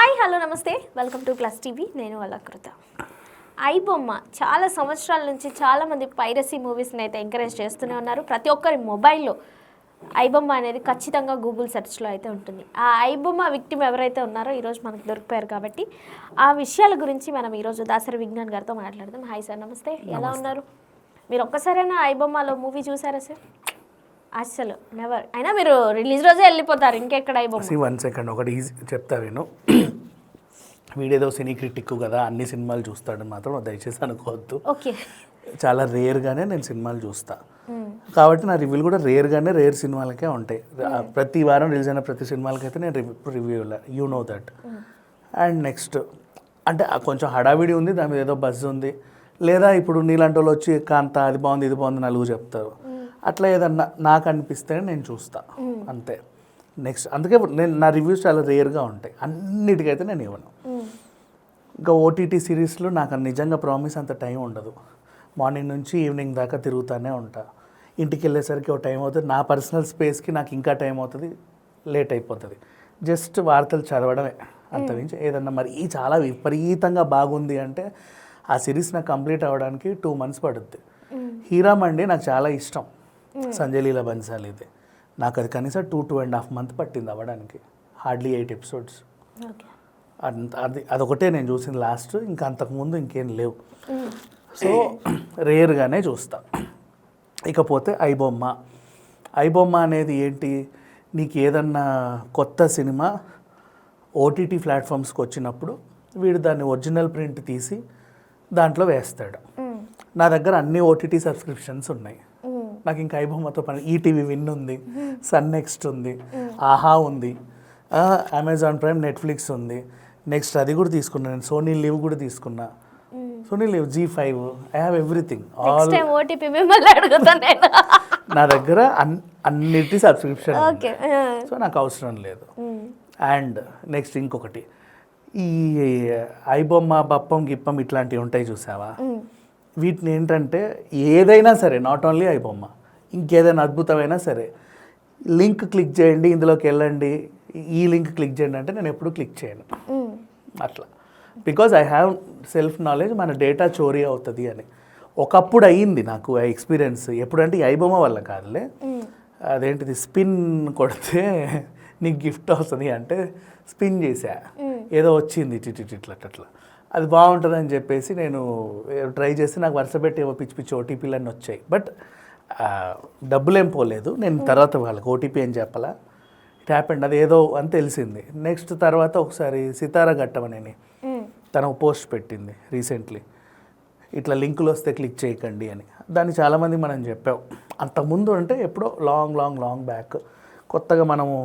Hi hello నమస్తే. Welcome to plus TV. నేను Alakrita I బొమ్మ చాలా సంవత్సరాల నుంచి చాలామంది పైరసీ మూవీస్ని అయితే ఎంకరేజ్ చేస్తూనే ఉన్నారు. ప్రతి ఒక్కరి మొబైల్లో ఐ బొమ్మ అనేది ఖచ్చితంగా గూగుల్ సెర్చ్లో అయితే ఉంటుంది. ఆ ఐ బొమ్మ విక్టిమ్ ఎవరైతే ఉన్నారో ఈరోజు మనకు దొరికిపోయారు కాబట్టి ఆ విషయాల గురించి మనం ఈరోజు దాసరి విజ్ఞాన్ గారితో మాట్లాడదాం. హాయ్ సార్ నమస్తే. ఎలా ఉన్నారు? మీరు ఒక్కసారైనా ఐ బొమ్మలో మూవీ చూసారా సార్? అస్సలు నెవర్ అయినా మీరు రిలీజ్ రోజే వెళ్ళిపోతారు ఇంకెక్కడ సి వన్ సెకండ్. ఒకటి ఈజీ చెప్తా నేను వీడేదో సినీ క్రిటిక్ కదా అన్ని సినిమాలు చూస్తాడని మాత్రం దయచేసి అనుకోవద్దు. ఓకే. చాలా రేర్గానే నేను సినిమాలు చూస్తా. కాబట్టి నా రివ్యూలు కూడా రేర్గానే రేర్ సినిమాలకే ఉంటాయి. ఆ ప్రతి వారం రిలీజ్ అయిన ప్రతి సినిమాలకైతే నేను review review you know that and next అంటే కొంచెం హడావిడి ఉంది దాని మీద ఏదో బజ్ ఉంది. లేదా ఇప్పుడు నీలాంటి వాళ్ళు వచ్చి కాంత అది బాగుంది ఇది బాగుంది నలుగురు చెప్తారు. అట్లా ఏదన్నా నాకు అనిపిస్తే నేను చూస్తా. అంతే. నెక్స్ట్ అందుకే నేను నా రివ్యూస్ చాలా రేర్గా ఉంటాయి. అన్నిటికైతే నేను ఇవ్వను. ఇంకా ఓటీటీ సిరీస్లో నాకు నిజంగా ప్రామిస్ అంత టైం ఉండదు. మార్నింగ్ నుంచి ఈవినింగ్ దాకా తిరుగుతూనే ఉంటా. ఇంటికి వెళ్ళేసరికి ఒక టైం అవుతుంది. నా పర్సనల్ స్పేస్కి నాకు ఇంకా టైం అవుతుంది. లేట్ అయిపోతుంది. జస్ట్ వార్తలు చదవడమే అంతమించి ఏదన్నా మరి ఈ చాలా విపరీతంగా బాగుంది అంటే ఆ సిరీస్ నాకు కంప్లీట్ అవ్వడానికి టూ మంత్స్ పడుద్ది. హీరామ్ అండి నాకు చాలా ఇష్టం. సంజయ్ లీలా బన్సాలీది నాకు అది కనీసం two two and half month పట్టింది అవ్వడానికి. హార్డ్లీ ఎయిట్ ఎపిసోడ్స్ అంత అది అదొకటే నేను చూసింది లాస్ట్ ఇంకా అంతకుముందు ఇంకేం లేవు. సో రేర్గానే చూస్తా. ఇకపోతే ఐబొమ్మ. ఐబొమ్మ అనేది ఏంటి? నీకు ఏదన్నా కొత్త సినిమా ఓటీటీ ప్లాట్ఫామ్స్కి వచ్చినప్పుడు వీడు దాన్ని ఒరిజినల్ ప్రింట్ తీసి దాంట్లో వేస్తాడు. నా దగ్గర అన్ని ఓటీటీ సబ్స్క్రిప్షన్స్ ఉన్నాయి. నాకు ఇంకా ఐబొమ్మతో పని ఈటీవీ విన్ ఉంది సన్ నెక్స్ట్ ఉంది ఆహా ఉంది అమెజాన్ ప్రైమ్ నెట్ఫ్లిక్స్ ఉంది. నెక్స్ట్ అది కూడా తీసుకున్నా నేను సోనీ లివ్ కూడా తీసుకున్నా. Sony Liv Zee five I have everything. All next time OTP మిమ్మల్ని అడుగుతాను నేను. నా దగ్గర అన్ అన్నిటి సబ్స్క్రిప్షన్ ఓకే సో నాకు అవసరం లేదు. అండ్ నెక్స్ట్ ఇంకొకటి. ఈ ఐబొమ్మ బప్పం గిప్పం ఇట్లాంటివి ఉంటాయి చూసావా? వీటిని ఏంటంటే ఏదైనా సరే నాట్ ఓన్లీ ఐబొమ్మ ఇంకేదైనా అద్భుతమైనా సరే లింక్ క్లిక్ చేయండి ఇందులోకి వెళ్ళండి. ఈ లింక్ క్లిక్ చేయండి అంటే నేను ఎప్పుడు క్లిక్ చేయను. అట్లా. Because I have self knowledge మన డేటా చోరీ అవుతుంది అని. ఒకప్పుడు అయ్యింది నాకు ఆ ఎక్స్పీరియన్స్ ఎప్పుడంటే ఈ ఐబొమ్మ వల్ల కాదులే. అదేంటిది? స్పిన్ కొడితే నీకు గిఫ్ట్ వస్తుంది అంటే స్పిన్ చేసా ఏదో వచ్చింది ఇటు ఇటు ఇట్లా అట్లా అది బాగుంటుందని చెప్పేసి నేను ట్రై చేస్తే నాకు వరుస పెట్టి ఏవో పిచ్చి పిచ్చి ఓటీపీలు అన్నీ వచ్చాయి. బట్ డబ్బులేం పోలేదు. నేను తర్వాత వాళ్ళకి ఓటీపీ అని చెప్పాలా? ఇట్ హ్యాపెండ్ అది ఏదో అని తెలిసింది. నెక్స్ట్ తర్వాత ఒకసారి సితారా ఘట్టమనేని తను పోస్ట్ పెట్టింది రీసెంట్లీ. ఇట్లా లింకులు వస్తే క్లిక్ చేయకండి అని. దాన్ని చాలామంది మనం చెప్పాం. అంతకుముందు అంటే ఎప్పుడో లాంగ్ లాంగ్ లాంగ్ బ్యాక్ కొత్తగా మనము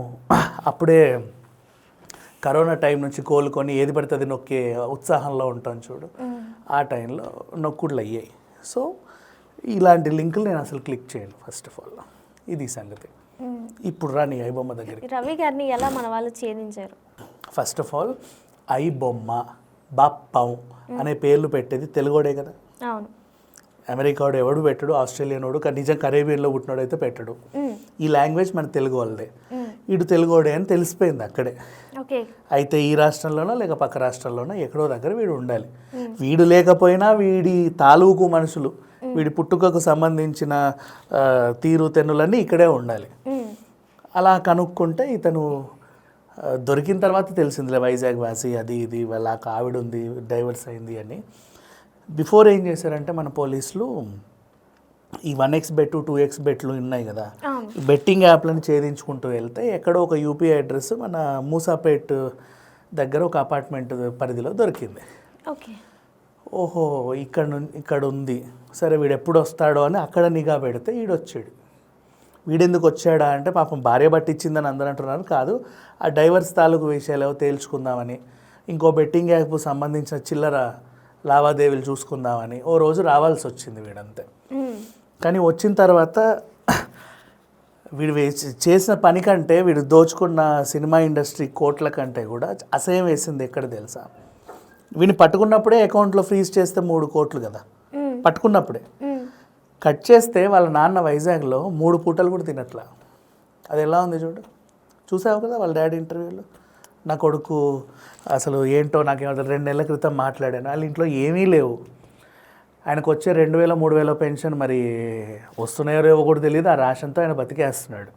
అప్పుడే కరోనా టైం నుంచి కోలుకొని ఏది పడితే అది నొక్కే ఉత్సాహంలో ఉంటాం చూడు. ఆ టైంలో నొక్కుడులు అయ్యాయి. సో ఇలాంటి లింకులు నేను అసలు క్లిక్ చేయను ఫస్ట్ ఆఫ్ ఆల్. ఇది సంగతి. ఇప్పుడు రా నీ ఐబొమ్మ దగ్గరికి. రవి గారిని ఎలా మన వాళ్ళు ఛేదించారు? ఫస్ట్ ఆఫ్ ఆల్ ఐ బొమ్మ బప్పం అనే పేర్లు పెట్టేది తెలుగోడే కదా? అవును. అమెరికాడు ఎవడు పెట్టడు ఆస్ట్రేలియన్ వాడు నిజం కరేబియన్లో పుట్టినాడు అయితే పెట్టడు ఈ లాంగ్వేజ్ మన తెలుగు వాళ్ళదే. ఇటు తెలుగోడే అని తెలిసిపోయింది అక్కడే. అయితే ఈ రాష్ట్రంలోనో లేక పక్క రాష్ట్రంలోనో ఎక్కడో దగ్గర వీడు ఉండాలి. వీడు లేకపోయినా వీడి తాలూకు మనుషులు వీడి పుట్టుకకు సంబంధించిన తీరు తెన్నులన్నీ ఇక్కడే ఉండాలి. అలా కనుక్కుంటే ఇతను దొరికిన తర్వాత తెలిసిందిలే వైజాగ్ వాసి అది ఇది వాళ్ళ ఆవిడ ఉంది డైవర్స్ అయింది అని. బిఫోర్ ఏం చేశారంటే మన పోలీసులు ఈ one X bet two X బెట్లు ఉన్నాయి కదా. బెట్టింగ్ యాప్లను ఛేదించుకుంటూ వెళ్తే ఎక్కడో ఒక యూపీఐ అడ్రస్ మన మూసాపేట్ దగ్గర ఒక అపార్ట్మెంట్ పరిధిలో దొరికింది. ఓహో ఇక్కడ ఇక్కడ ఉంది. సరే వీడు ఎప్పుడు వస్తాడో అని అక్కడ నిఘా పెడితే వీడు వచ్చాడు వీడెందుకు వచ్చాడా అంటే పాపం భార్య పట్టించిందని అందరూ అంటున్నారు. కాదు ఆ డైవర్స్ తాలూకు విషయాలు ఏవో తేల్చుకుందామని ఇంకో బెట్టింగ్ యాప్ సంబంధించిన చిల్లర లావాదేవీలు చూసుకుందామని ఓ రోజు రావాల్సి వచ్చింది వీడంతే. కానీ వచ్చిన తర్వాత వీడు చేసిన పని కంటే వీడు దోచుకున్న సినిమా ఇండస్ట్రీ కోట్ల కంటే కూడా అసహ్యం వేసింది ఎక్కడ తెలుసా? వీడిని పట్టుకున్నప్పుడే అకౌంట్లో ఫ్రీజ్ చేస్తే మూడు కోట్లు కదా. పట్టుకున్నప్పుడే. కట్ చేస్తే వాళ్ళ నాన్న వైజాగ్లో మూడు పూటలు కూడా తినట్లా. అది ఎలా ఉంది చూడు? చూసావు కదా వాళ్ళ డాడీ ఇంటర్వ్యూలో? నా కొడుకు అసలు ఏంటో నాకేమో రెండు నెలల క్రితం మాట్లాడాను. వాళ్ళ ఇంట్లో ఏమీ లేవు. ఆయనకు వచ్చే రెండు వేల మూడు వేల పెన్షన్ మరి వస్తున్నాయో లేవో కూడా తెలియదు ఆ రేషన్తో ఆయన బతికేస్తున్నాడు.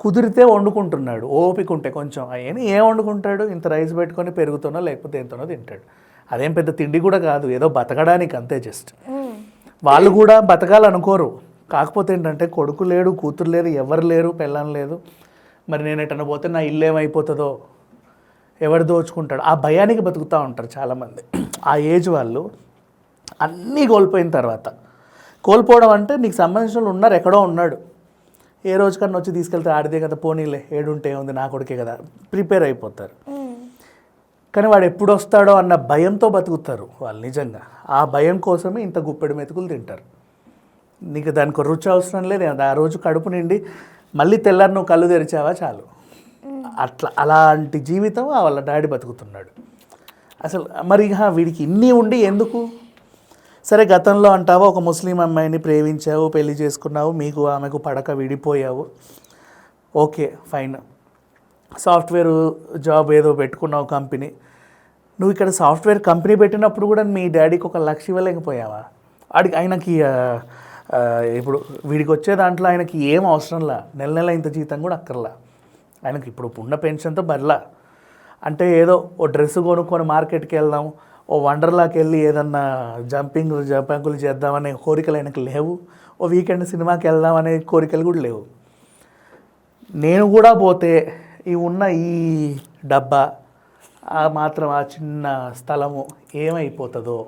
కుదిరితే వండుకుంటున్నాడు. ఓపిక ఉంటే కొంచెం. ఆయన ఏం వండుకుంటాడు? ఇంత రైస్ పెట్టుకొని పెరుగుతోనో లేకపోతే ఎంతనో తింటాడు. అదేం పెద్ద తిండి కూడా కాదు. ఏదో బతకడానికి అంతే జస్ట్. వాళ్ళు కూడా బతకాలనుకోరు. కాకపోతే ఏంటంటే కొడుకు లేడు కూతురు లేరు ఎవరు లేరు పెళ్ళం లేదు. మరి నేను ఎటన్నా పోతే నా ఇల్లు ఏమైపోతుందో ఎవరు దోచుకుంటాడు? ఆ భయానికి బతుకుతూ ఉంటారు చాలామంది. ఆ ఏజ్ వాళ్ళు అన్నీ కోల్పోయిన తర్వాత. కోల్పోవడం అంటే నీకు సంబంధించిన వాళ్ళు ఉన్నారు ఎక్కడో ఉన్నాడు. ఏ రోజు కన్నా వచ్చి తీసుకెళ్తే ఆడితే కదా పోనీలే ఏడుంటే ఉంది నా కొడుకే కదా ప్రిపేర్ అయిపోతారు. కానీ వాడు ఎప్పుడు వస్తాడో అన్న భయంతో బతుకుతారు వాళ్ళు నిజంగా. ఆ భయం కోసమే ఇంత గుప్పెడు మెతుకులు తింటారు. నీకు దానికి రుచి అవసరం లేదు ఆ రోజు కడుపు నిండి మళ్ళీ తెల్లారి నువ్వు కళ్ళు తెరిచావా చాలు. అట్లా అలాంటి జీవితం వాళ్ళ డాడీ బతుకుతున్నాడు. అసలు మరి వీడికి ఇన్ని ఉండి ఎందుకు? సరే గతంలో అంటావా ఒక ముస్లిం అమ్మాయిని ప్రేమించావు పెళ్ళి చేసుకున్నావు మీకు ఆమెకు పడక విడిపోయావు. Okay fine. సాఫ్ట్వేర్ జాబ్ ఏదో పెట్టుకున్నావు కంపెనీ. నువ్వు ఇక్కడ సాఫ్ట్వేర్ కంపెనీ పెట్టినప్పుడు కూడా మీ డాడీకి ఒక లక్ష ఇవ్వలేకపోయావా? ఆడికి ఆయనకి ఇప్పుడు వీడికి వచ్చే దాంట్లో ఆయనకి ఏం అవసరంలా నెల నెల ఇంత జీతం కూడా అక్కర్లా. ఆయనకి ఇప్పుడు ఉన్న పెన్షన్తో బర్లా. అంటే ఏదో ఓ డ్రెస్ కొనుక్కొని మార్కెట్కి వెళ్దాం ఓ వండర్లాకి వెళ్ళి ఏదన్నా జంపింగ్ జంపింగులు చేద్దామనే కోరికలు ఆయనకు లేవు. ఓ వీకెండ్ సినిమాకి వెళ్దామనే కోరికలు కూడా లేవు. నేను కూడా పోతే ఈ ఉన్న ఈ డబ్బా ఆ మాత్రం ఆ చిన్న స్థలము ఏమైపోతుందో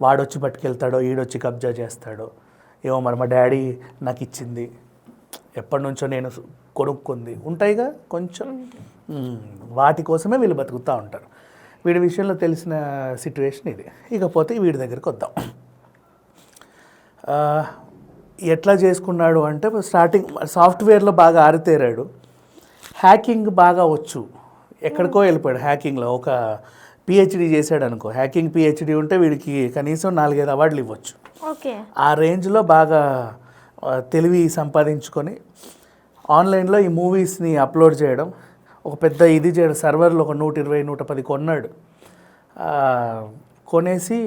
వాడొచ్చి పట్టుకెళ్తాడో ఈడొచ్చి కబ్జా చేస్తాడో ఏమో మరి మా డాడీ నాకు ఇచ్చింది ఎప్పటి నుంచో నేను కొనుక్కుంది. ఉంటాయిగా కొంచెం. వాటి కోసమే వీళ్ళు బతుకుతూ ఉంటారు. వీడి విషయంలో తెలిసిన సిట్యువేషన్ ఇది. ఇకపోతే వీడి దగ్గరికి వద్దాం. ఎట్లా చేసుకున్నాడు అంటే స్టార్టింగ్ సాఫ్ట్వేర్లో బాగా ఆరితేరాడు. హ్యాకింగ్ బాగా వచ్చు. ఎక్కడికో వెళ్ళిపోయాడు హ్యాకింగ్లో. ఒక పిహెచ్డి చేశాడు అనుకో. హ్యాకింగ్ పిహెచ్డి ఉంటే వీడికి కనీసం నాలుగైదు అవార్డులు ఇవ్వచ్చు. ఓకే. ఆ రేంజ్లో బాగా తెలివి సంపాదించుకొని ఆన్లైన్లో ఈ మూవీస్ని అప్లోడ్ చేయడం ఒక పెద్ద ఇది చేయడం. సర్వర్లో ఒక నూట ఇరవై నూట పది కొన్నాడు. కొనేసి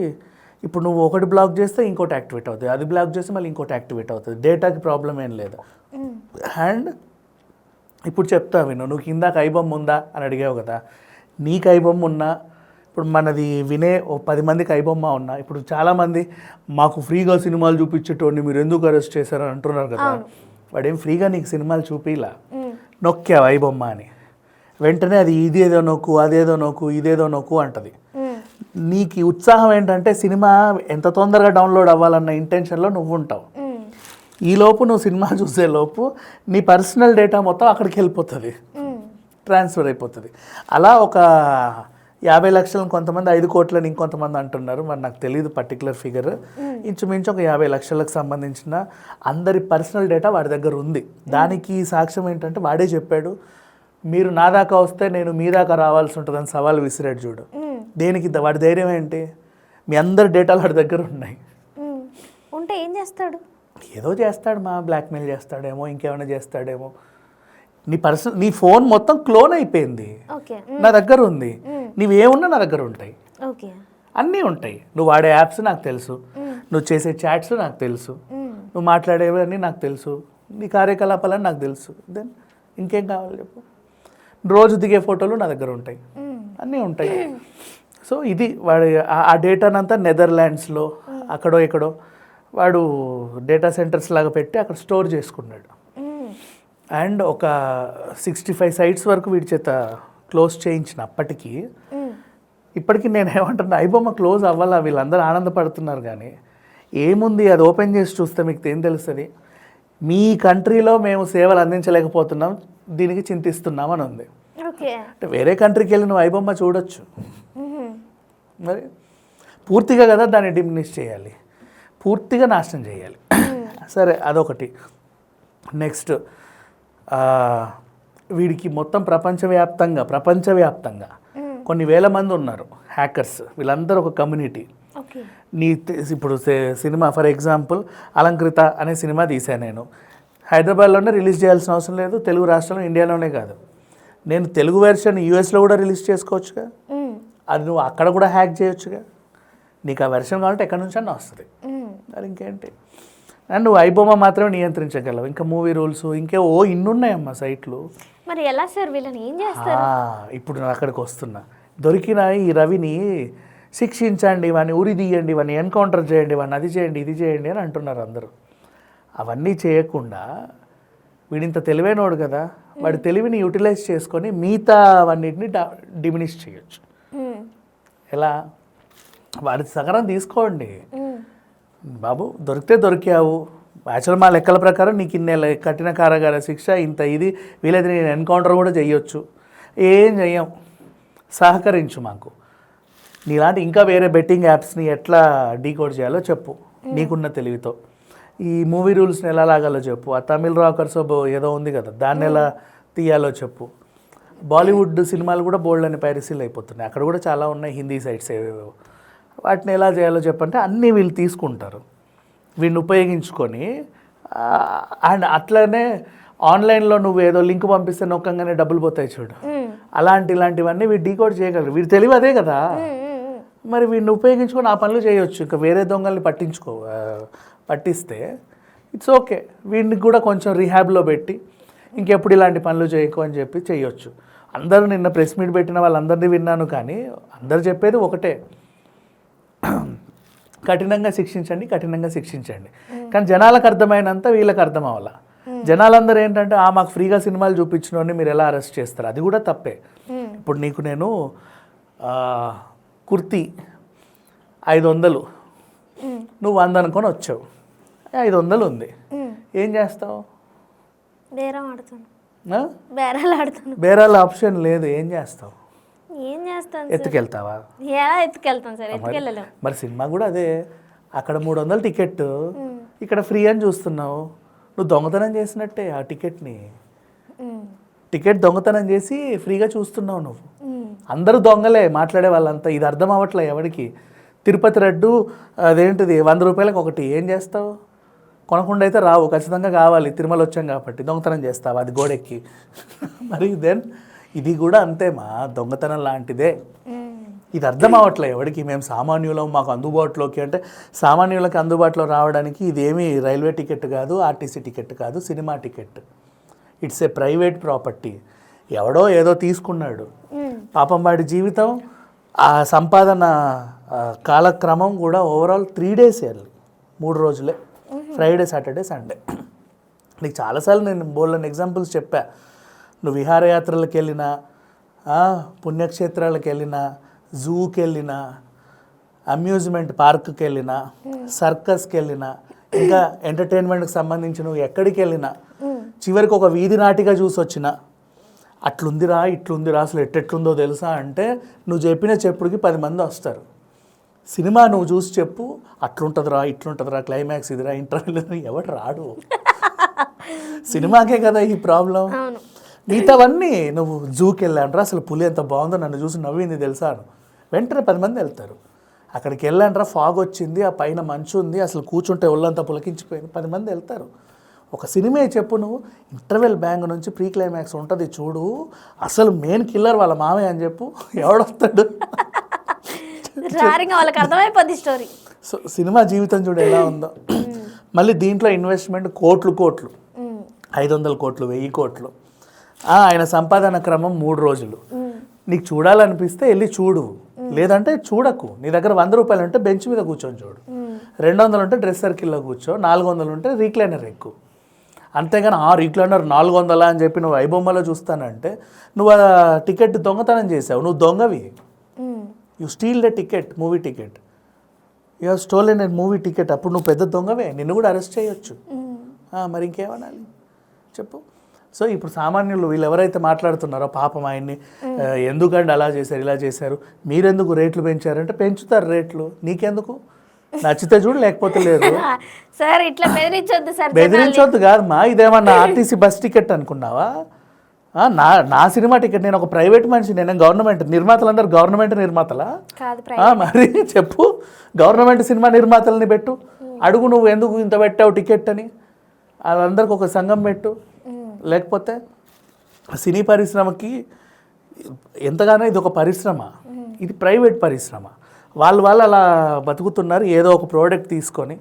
ఇప్పుడు నువ్వు ఒకటి బ్లాక్ చేస్తే ఇంకోటి యాక్టివేట్ అవుతుంది. అది బ్లాక్ చేస్తే మళ్ళీ ఇంకోటి యాక్టివేట్ అవుతుంది. డేటాకి ప్రాబ్లం ఏం లేదు? అండ్ ఇప్పుడు చెప్తా విను. నువ్వు కిందాక ఐబొమ్మ ఉందా అని అడిగావు కదా? నీకు ఐబొమ్మ ఉన్నా? ఇప్పుడు మనది వినే ఓ పది మందికి ఐబొమ్మ ఉన్నా? ఇప్పుడు చాలామంది మాకు ఫ్రీగా సినిమాలు చూపించేటోడిని మీరు ఎందుకు అరెస్ట్ చేశారని అంటున్నారు కదా? వాడేం ఫ్రీగా నీకు సినిమాలు చూపిలా? నొక్కావు ఐబొమ్మ అని. వెంటనే అది ఇదేదో నొక్కు అదేదో నొక్కు ఇదేదో నొక్కు అంటది. నీకు ఉత్సాహం ఏంటంటే సినిమా ఎంత తొందరగా డౌన్లోడ్ అవ్వాలన్న ఇంటెన్షన్లో నువ్వు ఉంటావు ఈ లోపు నువ్వు సినిమా చూసే లోపు నీ పర్సనల్ డేటా మొత్తం అక్కడికి వెళ్ళిపోతుంది. ట్రాన్స్ఫర్ అయిపోతుంది. అలా ఒక యాభై లక్షలను కొంతమంది ఐదు కోట్లని ఇంకొంతమంది అంటున్నారు. మరి నాకు తెలియదు పర్టికులర్ ఫిగర్ ఇంచుమించు ఒక యాభై లక్షలకు సంబంధించిన అందరి పర్సనల్ డేటా వాడి దగ్గర ఉంది. దానికి సాక్ష్యం ఏంటంటే వాడే చెప్పాడు మీరు నా దాకా వస్తే నేను మీ దాకా రావాల్సి ఉంటుందని సవాల్ విసిరాడు చూడు. దేనికి వాడి ధైర్యం ఏంటి? మీ అందరి డేటాలు వాడి దగ్గర ఉన్నాయి. ఉంటే ఏం చేస్తాడు? ఏదో చేస్తాడు మా బ్లాక్మెయిల్ చేస్తాడేమో ఇంకేమైనా చేస్తాడేమో. నీ పర్సనల్ నీ ఫోన్ మొత్తం క్లోన్ అయిపోయింది. ఓకే. నా దగ్గర ఉంది. నీవేమున్నా నా దగ్గర ఉంటాయి. ఓకే. అన్నీ ఉంటాయి. నువ్వు వాడే యాప్స్ నాకు తెలుసు. నువ్వు చేసే చాట్స్ నాకు తెలుసు. నువ్వు మాట్లాడేవన్నీ నాకు తెలుసు. నీ కార్యకలాపాలని నాకు తెలుసు. దెన్ ఇంకేం కావాలి చెప్పు? రోజు దిగే ఫోటోలు నా దగ్గర ఉంటాయి. అన్నీ ఉంటాయి. సో ఇది వాడి ఆ- ఆ డేటానంతా నెదర్లాండ్స్లో అక్కడో ఇక్కడో వాడు డేటా సెంటర్స్ లాగా పెట్టి అక్కడ స్టోర్ చేసుకున్నాడు. అండ్ ఒక సిక్స్టీ ఫైవ్ సైట్స్ వరకు వీడి చేత క్లోజ్ చేయించినప్పటికీ ఇప్పటికీ నేను ఏమంటున్నా ఐబొమ్మ క్లోజ్ అవ్వాలా? వీళ్ళందరూ ఆనందపడుతున్నారు కానీ ఏముంది? అది ఓపెన్ చేసి చూస్తే మీకు ఏం తెలుస్తుంది? మీ కంట్రీలో మేము సేవలు అందించలేకపోతున్నాం. దీనికి చింతిస్తున్నాం అని ఉంది అంటే వేరే కంట్రీకి వెళ్ళి నువ్వు ఐబొమ్మ చూడొచ్చు. మరి పూర్తిగా కదా దాన్ని డిమినిష్ చేయాలి. పూర్తిగా నాశనం చేయాలి. సరే అదొకటి. నెక్స్ట్ వీడికి మొత్తం ప్రపంచవ్యాప్తంగా ప్రపంచవ్యాప్తంగా కొన్ని వేల మంది ఉన్నారు హ్యాకర్స్ వీళ్ళందరూ ఒక కమ్యూనిటీ నీ ఇప్పుడు సినిమా ఫర్ ఎగ్జాంపుల్ అలంకృత అనే సినిమా తీశాను నేను. హైదరాబాద్లోనే రిలీజ్ చేయాల్సిన అవసరం లేదు తెలుగు రాష్ట్రంలో ఇండియాలోనే కాదు. నేను తెలుగు వెర్షన్ యూఎస్లో కూడా రిలీజ్ చేసుకోవచ్చుగా. అది నువ్వు అక్కడ కూడా హ్యాక్ చేయొచ్చుగా? నీకు ఆ వెర్షన్ కావాలంటే ఎక్కడి నుంచి అన్న వస్తుంది. మరి ఇంకేంటి? అండ్ నువ్వు ఐబొమ్మ మాత్రమే నియంత్రించగలవు. ఇంకా మూవీ రూల్స్ ఇంకే ఓ ఇన్ని ఉన్నాయమ్మా సైట్లు. మరి ఎలా సార్ వీళ్ళని ఏం చేస్తారు? ఇప్పుడు నేను అక్కడికి వస్తున్నా. దొరికిన ఈ రవిని శిక్షించండి వాడిని ఉరి తీయండి వాడిని ఎన్కౌంటర్ చేయండి వాడిని అది చేయండి ఇది చేయండి అని అంటున్నారు అందరూ. అవన్నీ చేయకుండా వీడింత తెలివైనోడు కదా వాడి తెలివిని యూటిలైజ్ చేసుకొని మిగతా అవన్నిటిని డిమినిష్ చేయొచ్చు. ఎలా? వాడి సగరం తీసుకోండి. బాబు దొరికితే దొరికావు. యాక్చువల్ మా లెక్కల ప్రకారం నీకు ఇన్నే కఠిన కారాగార శిక్ష ఇంత ఇది వీలైతే నేను ఎన్కౌంటర్ కూడా చేయొచ్చు ఏం చెయ్యం? సహకరించు మాకు. నీలాంటి ఇంకా వేరే బెట్టింగ్ యాప్స్ని ఎట్లా డీకోడ్ చేయాలో చెప్పు. నీకున్న తెలివితో. ఈ మూవీ రూల్స్ని ఎలా లాగాలో చెప్పు. ఆ తమిళ రాకర్స్ ఏదో ఉంది కదా దాన్ని ఎలా తీయాలో చెప్పు. బాలీవుడ్ సినిమాలు కూడా బోల్డ్ అని పైరసీలు అయిపోతున్నాయి. అక్కడ కూడా చాలా ఉన్నాయి హిందీ సైట్స్ ఏవేవో. వాటిని ఎలా చేయాలో చెప్పంటే అన్నీ వీళ్ళు తీసుకుంటారు. వీడిని ఉపయోగించుకొని అండ్ అట్లనే ఆన్లైన్లో నువ్వు ఏదో లింక్ పంపిస్తే నొక్కంగానే డబ్బులు పోతాయి చూడు. అలాంటి ఇలాంటివన్నీ వీడు డీకోడ్ చేయగలరు. వీడు తెలివి అదే కదా. మరి వీడిని ఉపయోగించుకొని ఆ పనులు చేయొచ్చు. ఇంకా వేరే దొంగల్ని పట్టించుకో పట్టిస్తే ఇట్స్ ఓకే. వీడిని కూడా కొంచెం రిహాబ్లో పెట్టి ఇంకెప్పుడు ఇలాంటి పనులు చేయకు అని చెప్పి చేయొచ్చు. అందరూ నిన్న ప్రెస్ మీట్ పెట్టిన వాళ్ళందరినీ విన్నాను కానీ అందరు చెప్పేది ఒకటే. కఠినంగా శిక్షించండి కఠినంగా శిక్షించండి. కానీ జనాలకు అర్థమైనంత వీళ్ళకి అర్థం అవ్వాల జనాలందరూ ఏంటంటే ఆ మాకు ఫ్రీగా సినిమాలు చూపించిన మీరు ఎలా అరెస్ట్ చేస్తారు? అది కూడా తప్పే. ఇప్పుడు నీకు నేను కుర్తి కుర్తీ ఐదు వందలు నువ్వు వంద అనుకొని వచ్చావు. ఐదు వందలు ఉంది. ఏం చేస్తావు? బేరం ఆడుతాను. ఆ? బేరాలు ఆడుతాను. బేరాల ఆప్షన్ లేదు. ఏం చేస్తావు? ఏం చేస్తాను ఎత్తుకెళ్తావా? ఎలా ఎత్తుకెళ్తాను సార్. ఎత్తుకెళ్ళలేము. మరి సినిమా కూడా అదే. అక్కడ మూడు వందలు టికెట్ ఇక్కడ ఫ్రీ అని చూస్తున్నావు. నువ్వు దొంగతనం చేసినట్టే ఆ టికెట్ని. టికెట్ దొంగతనం చేసి ఫ్రీగా చూస్తున్నావు నువ్వు. అందరూ దొంగలే మాట్లాడే వాళ్ళంతా. ఇది అర్థం అవ్వట్లే ఎవరికి? తిరుపతి లడ్డు అదేంటిది వంద రూపాయలకు ఒకటి. ఏం చేస్తావు? కొనకుండా అయితే రావు ఖచ్చితంగా కావాలి. తిరుమల వచ్చాం కాబట్టి దొంగతనం చేస్తావు? అది గోడెక్కి. మరి దెన్ ఇది కూడా అంతేమా దొంగతనం లాంటిదే. ఇది అర్థం అవ్వట్లే ఎవరికి. మేము సామాన్యులం మాకు అందుబాటులోకి అంటే సామాన్యులకి అందుబాటులో రావడానికి ఇదేమీ రైల్వే టికెట్ కాదు ఆర్టీసీ టికెట్ కాదు cinema ticket. It's a private property ఎవడో ఏదో తీసుకున్నాడు. పాపం వాడి జీవితం ఆ సంపాదన కాలక్రమం కూడా ఓవరాల్ త్రీ డేస్ వెళ్ళి మూడు రోజులే. ఫ్రైడే సాటర్డే సండే నీకు చాలాసార్లు నేను బోల్డన్ ఎగ్జాంపుల్స్ చెప్పా. నువ్వు విహారయాత్రలకు వెళ్ళినా పుణ్యక్షేత్రాలకు వెళ్ళినా జూకి వెళ్ళినా అమ్యూజ్మెంట్ పార్క్కి వెళ్ళినా సర్కస్కి వెళ్ళినా ఇంకా ఎంటర్టైన్మెంట్కి సంబంధించి నువ్వు ఎక్కడికి వెళ్ళినా చివరికి ఒక వీధి నాటిగా చూసి వచ్చినా అట్లుందిరా ఇట్లుందిరా అసలు ఎట్టెట్లుందో తెలుసా అంటే నువ్వు చెప్పిన చెప్పుడికి పది మంది వస్తారు. సినిమా నువ్వు చూసి చెప్పు అట్లుంటుందిరా ఇట్లుంటుందిరా క్లైమాక్స్ ఇదిరా ఇంటర్వ్యూలు ఎవడు రాడు? సినిమాకే కదా ఈ ప్రాబ్లం. మిగతావన్నీ నువ్వు జూకి వెళ్ళాండ్రా అసలు పులి ఎంత బాగుందో నన్ను చూసి నవ్వింది తెలుసా అని. వెంటనే పది మంది వెళ్తారు. అక్కడికి వెళ్ళాండ్రా ఫాగ్ వచ్చింది ఆ పైన మంచు ఉంది అసలు కూర్చుంటే ఒళ్ళంతా పులకించిపోయింది. పది మంది వెళ్తారు. ఒక సినిమా చెప్పు నువ్వు ఇంటర్వెల్ బ్యాంగ్ నుంచి ప్రీ క్లైమాక్స్ ఉంటుంది చూడు అసలు మెయిన్ కిల్లర్ వాళ్ళ మామయ్య అని చెప్పు ఎవడొస్తాడు? రారింగా వాళ్ళకి అర్థమైపోద్ది స్టోరీ సో సినిమా జీవితం చూడు ఎలా ఉందో. మళ్ళీ దీంట్లో ఇన్వెస్ట్మెంట్ కోట్లు కోట్లు. ఐదు వందల కోట్లు వెయ్యి కోట్లు. ఆయన సంపాదన క్రమం మూడు రోజులు. నీకు చూడాలనిపిస్తే వెళ్ళి చూడు. లేదంటే చూడకు. నీ దగ్గర వంద రూపాయలు ఉంటే బెంచ్ మీద కూర్చొని చూడు. రెండు వందలు ఉంటే డ్రెస్ సర్కిల్లో కూర్చో. నాలుగు వందలు ఉంటే రీక్లైనర్ ఎక్కువ అంతేగాని ఆ రీక్లైనర్ నాలుగు వందల అని చెప్పి నువ్వు ఐబొమ్మలో చూస్తానంటే నువ్వు ఆ టికెట్ దొంగతనం చేసావు. నువ్వు దొంగవి. You steal the ticket movie ticket you have stolen and movie ticket అప్పుడు నువ్వు పెద్ద దొంగవే. నిన్ను కూడా అరెస్ట్ చేయొచ్చు. ఆ, మరి ఇంకేమనాలి? చెప్పు. సో ఇప్పుడు సామాన్యులు వీళ్ళు ఎవరైతే మాట్లాడుతున్నారో పాపం ఆయన్ని ఆ, ఎందుకండి అలా చేశారు ఇలా చేశారు? మీరెందుకు రేట్లు పెంచారంటే పెంచుతారు రేట్లు. నీకెందుకు? నచ్చితే చూడు లేకపోతే లేదు. సార్ ఇట్లా బెదిరించొద్దు సార్ బెదిరించొద్దు కాదు మా. ఇదేమన్నా ఆర్టీసీ బస్ టికెట్ అనుకున్నావా? నా నా సినిమా టికెట్ నేను ఒక ప్రైవేట్ మనిషి నేను గవర్నమెంట్ నిర్మాతలందరూ గవర్నమెంట్ నిర్మాతలా? మరి చెప్పు గవర్నమెంట్ సినిమా నిర్మాతల్ని పెట్టు. అడుగు నువ్వు ఎందుకు ఇంత పెట్టావు టికెట్ అని. వాళ్ళందరికి ఒక సంఘం పెట్టు. లేకపోతే సినీ పరిశ్రమకి ఎంతగానో ఇది ఒక పరిశ్రమ. ఇది ప్రైవేట్ పరిశ్రమ. వాళ్ళు వాళ్ళు అలా బతుకుతున్నారు ఏదో ఒక ప్రోడక్ట్ తీసుకొని.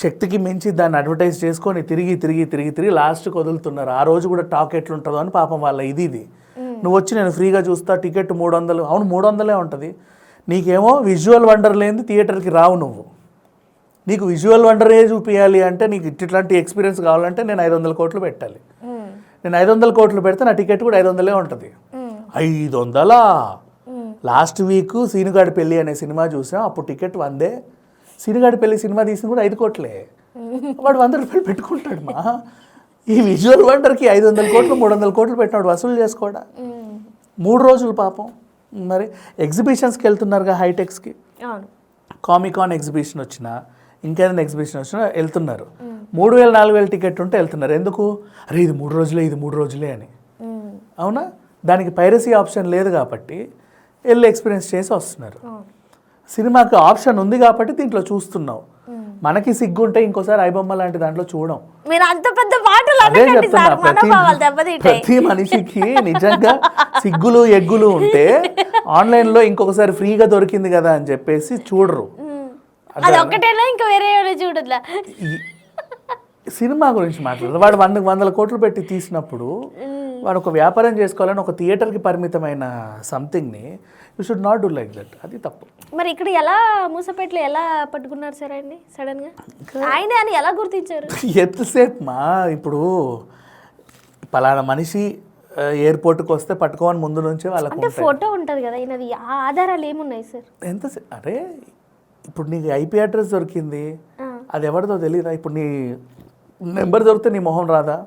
శక్తికి మించి దాన్ని అడ్వర్టైజ్ చేసుకొని తిరిగి తిరిగి తిరిగి తిరిగి లాస్ట్కి వదులుతున్నారు. ఆ రోజు కూడా టాక్ ఎట్లుంటుందో అని పాపం వాళ్ళ ఇది ఇది. నువ్వు వచ్చి నేను ఫ్రీగా చూస్తా టికెట్ మూడు వందలు అవును మూడు వందలే ఉంటుంది. నీకేమో విజువల్ వండర్ లేని థియేటర్కి రావు నువ్వు. నీకు విజువల్ వండరే చూపించాలి అంటే నీకు ఇట్లాంటి ఎక్స్పీరియన్స్ కావాలంటే నేను ఐదు వందల కోట్లు పెట్టాలి. నేను ఐదు వందల కోట్లు పెడితే నా టికెట్ కూడా ఐదు వందలే ఉంటుంది. ఐదు వందలా. లాస్ట్ వీక్ సీనుగాడి పెళ్ళి అనే సినిమా చూసాం. అప్పుడు టికెట్ వందే. సీనుగాడి పెళ్ళి సినిమా తీసింది కూడా ఐదు కోట్లే. వాడు వంద రూపాయలు పెట్టుకుంటాడు మా. ఈ విజువల్ వండర్కి ఐదు వందల కోట్లు మూడు వందల కోట్లు పెట్టినాడు వసూలు చేసుకోడా? మ్మ్. మూడు రోజులు పాపం. మరి ఎగ్జిబిషన్స్కి వెళ్తున్నారుగా హైటెక్స్కి? కామికాన్ ఎగ్జిబిషన్ వచ్చినా ఇంకేదైనా ఎగ్జిబిషన్ వచ్చినా వెళ్తున్నారు. మూడు వేల నాలుగు వేల టికెట్ ఉంటే వెళ్తున్నారు. ఎందుకు? అరే ఇది మూడు రోజులే ఇది మూడు రోజులే అని. అవునా? దానికి పైరసీ ఆప్షన్ లేదు కాబట్టి వెళ్ళి ఎక్స్పీరియన్స్ చేసి వస్తున్నారు. సినిమాకి ఆప్షన్ ఉంది కాబట్టి దీంట్లో చూస్తున్నావు. మనకి సిగ్గు ఉంటే ఇంకోసారి ఐబొమ్మ లాంటి దాంట్లో చూడం. మీరు అంత పెద్ద మాటలు అదే అనకండి చెప్తున్నా సార్ ప్రతి మనిషికి నిజంగా సిగ్గులు ఎగ్గులు ఉంటే ఆన్లైన్లో ఇంకొకసారి ఫ్రీగా దొరికింది కదా అని చెప్పేసి చూడరు. మ్మ్. అది ఒక్కటేనా? ఇంకా వేరే చూడట్లా సినిమా గురించి మాట్లాడదు. వాడు వంద వందల కోట్లు పెట్టి తీసినప్పుడు వాడు ఒక వ్యాపారం చేసుకోవాలని ఒక థియేటర్కి పరిమితమైన సంథింగ్ని you should not do like that. అది తప్పు. మరి ఇక్కడ ఎలా మూసపేటలో ఎలా పట్టుకున్నారు సార్ ఆయన్ని సడన్గా ఆయనే అని ఎలా గుర్తించారు? ఎంతసేపు మా ఇప్పుడు పలానా మనిషి ఎయిర్పోర్ట్కి వస్తే పట్టుకోమని ముందు నుంచే వాళ్ళకు అంటే. ఫోటో ఉంటది కదా ఈయనది ఆధారాలు ఏమున్నాయి సార్? ఎంతసేపు అరే ఇప్పుడు నీకు ఐపీ అడ్రస్ దొరికింది. అది ఎవరిదో తెలియదా ఇప్పుడు నీ నెంబర్ దొరికితే నీ మొహం రాదా?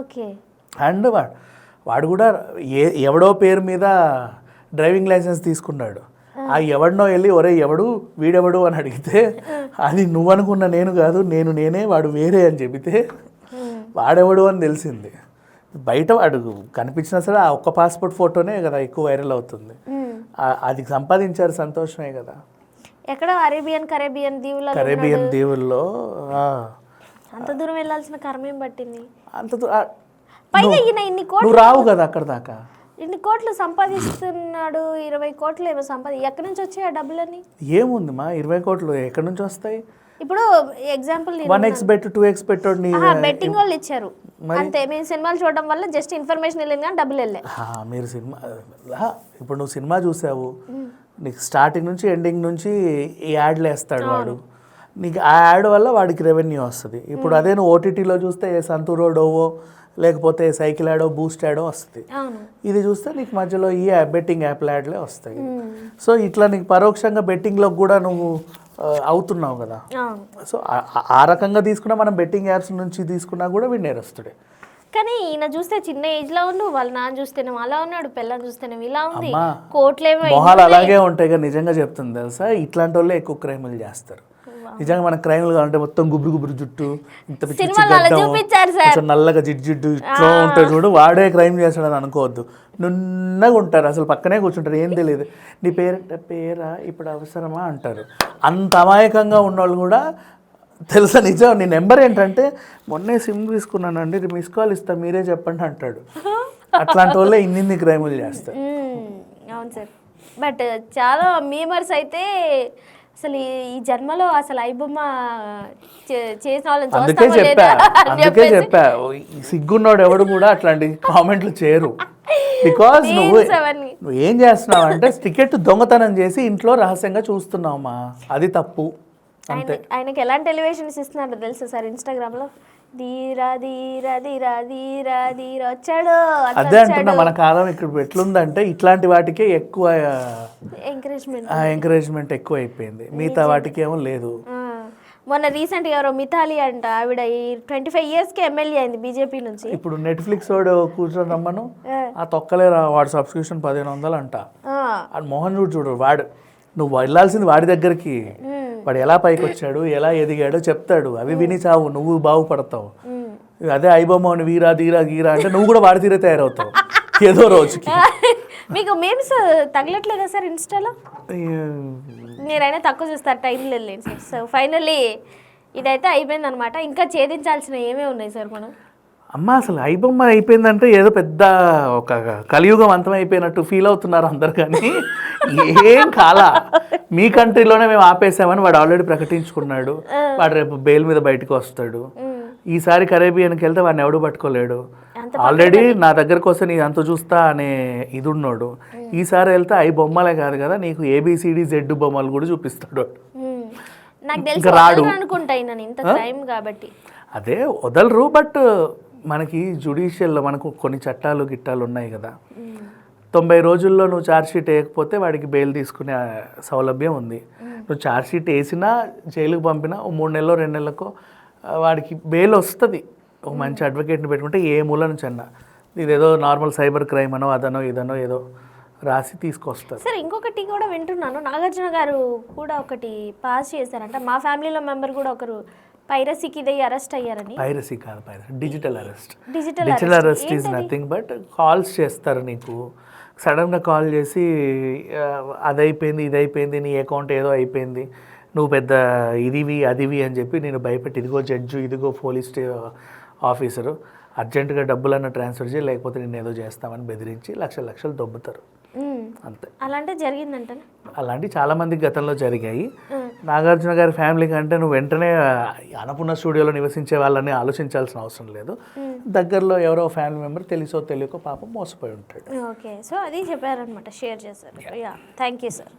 ఓకే. అండ్ వాడు వాడు కూడా ఏ ఎవడో పేరు మీద డ్రైవింగ్ లైసెన్స్ తీసుకున్నాడు. ఆ ఎవడినో వెళ్ళి ఒరే ఎవడు? వీడెవడు? అని అడిగితే అది నువ్వు అనుకున్న నేను కాదు నేను నేనే వాడు వేరే అని చెబితే. వాడెవడు? అని తెలిసింది. బయట వాడు కనిపించినా సరే ఆ ఒక్క పాస్పోర్ట్ ఫోటోనే కదా ఎక్కువ వైరల్ అవుతుంది. అది సంపాదించారు సంతోషమే కదా. ఎక్కడ అరేబియన్ కరేబియన్ దీవులలో కరేబియన్ దీవుల్లో అంత దూరం వెళ్ళాల్సిన కర్మ పట్టింది? అంత పైగా ఈయన ఇన్ని కోట్లు నువ్వు రావు కదా అక్కడ దాకా. ఇన్ని కోట్లు సంపాదిస్తున్నాడు ఇరవై కోట్లు ఏమో సంపాది ఎక్కడి నుంచి వచ్చాయి ఆ డబ్బులన్నీ? ఏముంది మా ఇరవై కోట్లు ఎక్కడి నుంచి వస్తాయి? ఇప్పుడు example one X bet two X పెట్టోడు నీ బెట్టింగ్ వాళ్ళు ఇచ్చారు. అంతే మేము సినిమాలు చూడడం వల్ల జస్ట్ ఇన్ఫర్మేషన్ వెళ్ళింది కానీ డబ్బులు వెళ్ళాయి మీరు సినిమా ఇప్పుడు నువ్వు సినిమా చూసావు. నీకు స్టార్టింగ్ నుంచి ఎండింగ్ నుంచి ఈ యాడ్లు వేస్తాడు వాడు. నీకు ఆ యాడ్ వల్ల వాడికి రెవెన్యూ వస్తుంది. ఇప్పుడు అదే నువ్వు ఓటీటీలో చూస్తే సంతూరో డోవో లేకపోతే సైకిల్ యాడో బూస్ట్ యాడో వస్తుంది. ఇది చూస్తే నీకు మధ్యలో ఈ బెట్టింగ్ యాప్ యాడ్లే వస్తాయి. సో ఇట్లా నీకు పరోక్షంగా బెట్టింగ్లో కూడా నువ్వు అవుతున్నావు కదా. సో ఆ- రకంగా తీసుకున్నా మనం బెట్టింగ్ యాప్స్ నుంచి తీసుకున్నా కూడా వీడు నేరస్తుడే. కానీ ఈయన చూస్తే చిన్న ఏజ్లో ఉండు వాళ్ళ నాన్న చూస్తేనేమో అలా ఉన్నాడు పిల్లని చూస్తేనేమో ఇలా ఉంది. కోట్లేమో మొహాలు అలాగే ఉంటాయి కదా నిజంగా చెప్తుంది తెలుసా? ఇట్లాంటి వాళ్ళే ఎక్కువ క్రైములు చేస్తారు. నిజంగా మన క్రైములు కావాలంటే మొత్తం గుబురు గుబురు జుట్టు ఇంత పిచ్చి నల్లగా జిడ్డు జిడ్డు ఇట్లా ఉంటాయి చూడు. వాడే క్రైమ్ చేస్తాడని అనుకోవద్దు. నున్నగా ఉంటారు. అసలు పక్కనే కూర్చుంటారు. ఏం తెలియదు. నీ పేరంటే పేరా? ఇప్పుడు అవసరమా? అంటారు. అంత అమాయకంగా ఉన్నవాళ్ళు కూడా తెలుసా నిజం? నీ నెంబర్ ఏంటంటే మొన్నే సిమ్ తీసుకున్నానండి. మిస్ కాల్ ఇస్తా. మీరే చెప్పండి అంటాడు. అట్లాంటి వాళ్ళే ఇన్నిన్ని క్రైములు చేస్తారు. అవును సార్. బట్ చాలా మీమర్స్ అయితే అసలు ఈ- జన్మలో అసలు ఐబొమ్మ చేసిన వాళ్ళని అందుకే చెప్పా అందుకే చెప్పా. సిగ్గున్నోడు ఎవడు కూడా అట్లాంటి కామెంట్లు చేయరు. బికాజ్ నువ్వు. నువ్వు ఏం చేస్తున్నావు అంటే టికెట్ దొంగతనం చేసి ఇంట్లో రహస్యంగా చూస్తున్నావమ్మా. అది తప్పు. ఆయన ఆయనకి ఎలాంటి ఎలివేషన్స్ ఇస్తున్నారో తెలుసా సార్ ఇన్స్టాగ్రామ్లో ధీరా ధీరా ధీరా ధీరా ధీరా. వచ్చాడు అదే అంటున్నా మన కాలం ఇక్కడ ఎట్లుందంటే ఇట్లాంటి వాటికే ఎక్కువ ఎంకరేజ్మెంట్ ఎంకరేజ్మెంట్ ఎక్కువ అయిపోయింది మిగతా వాటికి ఏమో లేదు. మొన్న రీసెంట్ ఎవరో మిథాలి అంట ఆవిడ ఈ ట్వంటీ ఫైవ్ ఇయర్స్కి ఎమ్మెల్యే అయింది బీజేపీ నుంచి. ఇప్పుడు నెట్ఫ్లిక్స్ వాడు కూర్చొని రమ్మను ఆ. తొక్కలేరా వాడు సబ్స్క్రిప్షన్ పదిహేను వందలు అంట. మోహన్ చూడు చూడు వాడు నువ్వు వెళ్ళాల్సింది వాడి దగ్గరికి. వాడు ఎలా పైకి వచ్చాడు ఎలా ఎదిగాడో చెప్తాడు. అవి విని చావు నువ్వు బాగుపడతావు. అదే ఐబొమ్మని వీరా దీరా గీరా అంటే నువ్వు కూడా వాడి తీరే తయారవుతావు. ఏదో రోజుకి. మీకు మేమ్స్ తగలట్లేదా సార్ ఇన్స్టాలో? మీరైనా తక్కువ చూస్తారు టైం లేదు సార్. సో ఫైనల్లీ ఇదైతే అయిపోయింది అనమాట ఇంకా ఛేదించాల్సిన ఏమేమి ఉన్నాయి సార్ మనం? అమ్మ అసలు ఐబొమ్మ అయిపోయిందంటే ఏదో పెద్ద ఒక కలియుగం అంతం అయిపోయినట్టు ఫీల్ అవుతున్నారు అందరు కానీ ఏం కాలా. మీ కంట్రీలోనే మేము ఆపేసామని వాడు ఆల్రెడీ ప్రకటించుకున్నాడు. వాడు రేపు బెయిల్ మీద బయటకు వస్తాడు. ఈసారి కరేబియన్కి వెళ్తే వాడిని ఎవడు పట్టుకోలేడు. ఆల్రెడీ నా దగ్గరకు వస్తే నీ అంత చూస్తా అనే ఇది ఉన్నాడు ఈసారి వెళ్తే ఐ బొమ్మలే కాదు కదా నీకు ఏబిసిడి జెడ్ బొమ్మలు కూడా చూపిస్తాడు. నాకు తెలిసి అనుకుంటా నేను ఇంత క్రైమ్ కాబట్టి. అదే వదలరు బట్ మనకి జుడిషియల్లో మనకు కొన్ని చట్టాలు గిట్టాలు ఉన్నాయి కదా. తొంభై రోజుల్లో నువ్వు చార్జ్షీట్ వేయకపోతే వాడికి బెయిల్ తీసుకునే సౌలభ్యం ఉంది. నువ్వు చార్జ్షీట్ వేసినా జైలుకు పంపినా ఓ మూడు నెలలో రెండు నెలలకు వాడికి బెయిల్ వస్తుంది. ఒక మంచి అడ్వకేట్ని పెట్టుకుంటే ఏ మూల నుంచి అన్న ఇదేదో నార్మల్ సైబర్ క్రైమ్ అనో అదనో ఇదనో ఏదో రాసి తీసుకొస్తారు సరే ఇంకొకటి కూడా వింటున్నాను. నాగార్జున గారు కూడా ఒకటి పాస్ చేశారంట. మా ఫ్యామిలీలో మెంబర్ కూడా ఒకరు పైరసీకి ఇదే అరెస్ట్ అయ్యారని? పైరసీ కాదు piracy. Digital arrest digital digital arrest is nothing but calls చేస్తారు నీకు. సడన్గా కాల్ చేసి ఆ, అది అయిపోయింది ఇది అయిపోయింది నీ అకౌంట్ ఏదో అయిపోయింది. నువ్వు పెద్ద ఇదివి అదివి అని చెప్పి నేను భయపెట్టి ఇదిగో జడ్జు ఇదిగో పోలీస్ ఆఫీసరు అర్జెంటుగా డబ్బులన్న ట్రాన్స్ఫర్ చేయి లేకపోతే నేను ఏదో చేస్తామని బెదిరించి లక్షల లక్షలు దొబ్బుతారు. అంతే. అలాంటి జరిగిందంట అలాంటివి చాలా మందికి గతంలో జరిగాయి. నాగార్జున గారి ఫ్యామిలీ కంటే నువ్వు వెంటనే అన్నపూర్ణ స్టూడియోలో నివసించే వాళ్ళని ఆలోచించాల్సిన అవసరం లేదు. దగ్గరలో ఎవరో ఫ్యామిలీ మెంబర్ తెలుసో తెలియకో పాపం మోసపోయి ఉంటాడు. ఓకే సో అది చెప్పారనమాట షేర్ చేశారు. Yeah thank you sir